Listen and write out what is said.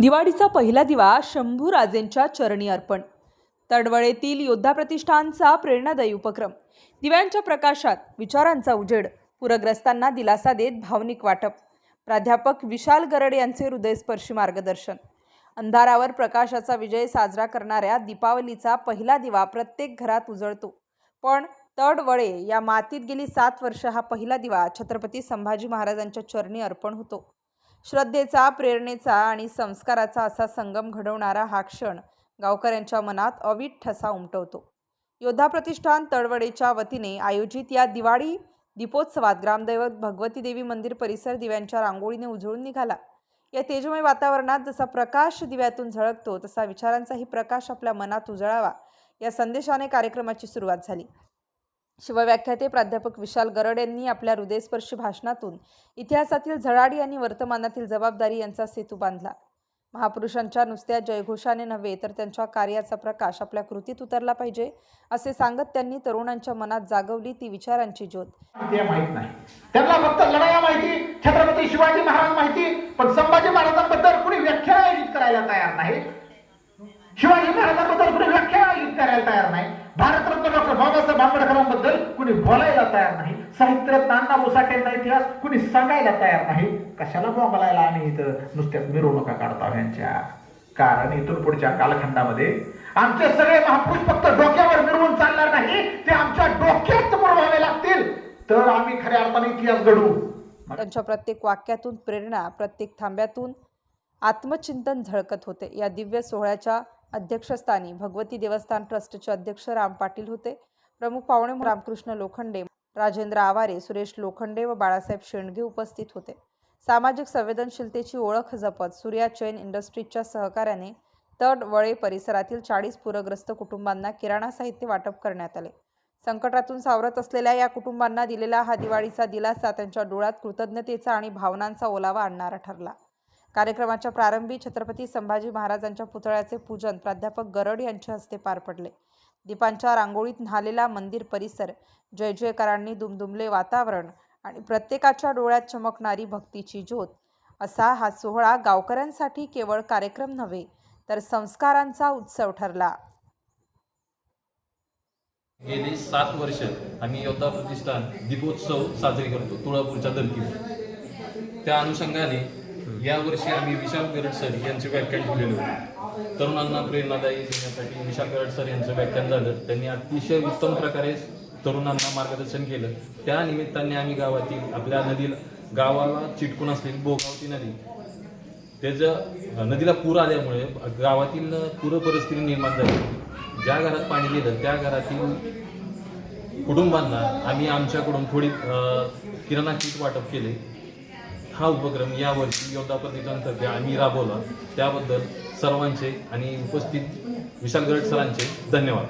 दिवाळीचा पहिला दिवा शंभू राजेंच्या चरणी अर्पण. तडवळेतील योद्धा प्रतिष्ठानचा प्रेरणादायी उपक्रम. दिव्यांच्या प्रकाशात विचारांचा उजेड. पूरग्रस्तांना दिलासा देत भावनिक वाटप. प्राध्यापक विशाल गरड यांचे हृदयस्पर्शी मार्गदर्शन. अंधारावर प्रकाशाचा विजय साजरा करणाऱ्या दीपावलीचा पहिला दिवा प्रत्येक घरात उजळतो. पण तडवळे या मातीत गेली सात वर्ष हा पहिला दिवा छत्रपती संभाजी महाराजांच्या चरणी अर्पण होतो. श्रद्धेचा प्रेरणेचा आणि संस्काराचा असा संगम घडवणारा हा क्षण गावकऱ्यांच्या मनात अवीट ठसा उमटवतो. योद्धा प्रतिष्ठान तळवडेच्या वतीने आयोजित या दिवाळी दीपोत्सवात ग्रामदैवत भगवती देवी मंदिर परिसर दिव्यांच्या रांगोळीने उजळून निघाला. या तेजमय वातावरणात जसा प्रकाश दिव्यातून झळकतो तसा विचारांचाही प्रकाश आपल्या मनात उजळावा या संदेशाने कार्यक्रमाची सुरुवात झाली. शिवव्याख्याते प्राध्यापक विशाल गरड यांनी आपल्या हृदयस्पर्शी भाषणातून इतिहासातील झळाडी आणि वर्तमानातील जबाबदारी यांचा सेतू बांधला. महापुरुषांच्या नुसत्या जयघोषाने नव्हे तर त्यांच्या कार्याचा प्रकाश आपल्या कृतीत उतरला पाहिजे असे सांगत त्यांनी तरुणांच्या मनात जागवली ती विचारांची ज्योत. माहीत नाही. त्यांना फक्त लढाया माहिती छत्रपती शिवाजी महाराज माहिती पण संभाजी महाराजांबद्दल कुणी व्याख्या आयोजित करायला तयार नाही. शिवाजी महाराजांबद्दल कुणी व्याख्या आयोजित करायला तयार नाही. भारतरत्न डॉक्टर बाबासाहेब आंबेडकरांबद्दल कुणी बोलायला तयार नाही साहित्यरत्न अण्णा मुसाटेंचा इतिहास कुणी सांगायला तयार नाही कशाला बोंबलायला आणि इथं नुसत्याच मिरवणुका काढता यांच्या कारण इथून पुढच्या कालखंडामध्ये आमचे सगळे महापुरुष फक्त डोक्यावर मिरवून चालणार नाही ते आमच्या डोक्यात मुरवावे लागतील. तर आम्ही खऱ्या अर्थाने इतिहास घडवू. त्यांच्या प्रत्येक वाक्यातून प्रेरणा प्रत्येक थांब्यातून आत्मचिंतन झळकत होते. या दिव्य सोहळ्याच्या अध्यक्षस्थानी भगवती देवस्थान ट्रस्टचे अध्यक्ष राम पाटील होते. प्रमुख पाहुणे रामकृष्ण लोखंडे राजेंद्र आवारे सुरेश लोखंडे व बाळासाहेब शेंडगे उपस्थित होते. सामाजिक संवेदनशीलतेची ओळख जपत सूर्या चैन इंडस्ट्रीजच्या सहकार्याने तडवळे परिसरातील चाळीस पूरग्रस्त कुटुंबांना किराणा साहित्य वाटप करण्यात आले. संकटातून सावरत असलेल्या या कुटुंबांना दिलेला हा दिवाळीचा दिलासा त्यांच्या डोळ्यात कृतज्ञतेचा आणि भावनांचा ओलावा आणणारा ठरला. कार्यक्रमाच्या प्रारंभी छत्रपती संभाजी महाराजांच्या पुतळ्याचे पूजन प्राध्यापक गरड यांच्या हस्ते पार पडले. दीपांच्या रांगोळीत न्हालेला मंदिर परिसर जय जयकारांनी दुमदुमले वातावरण आणि प्रत्येकाच्या डोळ्यात चमकणारी भक्तीची ज्योत. असा हा सोहळा गावकऱ्यांसाठी केवळ कार्यक्रम नव्हे तर संस्कारांचा उत्सव ठरला. गेली सात वर्ष आम्ही योद्धा प्रतिष्ठान दीपोत्सव साजरी करतो तुळापूरच्या धर्तीवर. त्या अनुषंगाने यावर्षी आम्ही विशाल गरड सर यांचे व्याख्यान ठेवलेलं होतं. तरुणांना प्रेरणादायी देण्यासाठी विशाल गरड सर यांचं व्याख्यान झालं. त्यांनी अतिशय उत्तम प्रकारे तरुणांना मार्गदर्शन केलं. त्या निमित्ताने आम्ही गावातील आपल्या नदीला गावाला चिटकून असलेली भोगावती नदी त्याचं नदीला पूर आल्यामुळे गावातील पूर परिस्थिती निर्माण झाली. ज्या घरात पाणी गेलं त्या घरातील कुटुंबांना आम्ही आमच्याकडून थोडी किराणा किट वाटप केले. हा उपक्रम यावर्षी योद्धा आम्ही राबवला. त्याबद्दल सर्वांचे आणि उपस्थित विशाल गरड सरांचे धन्यवाद.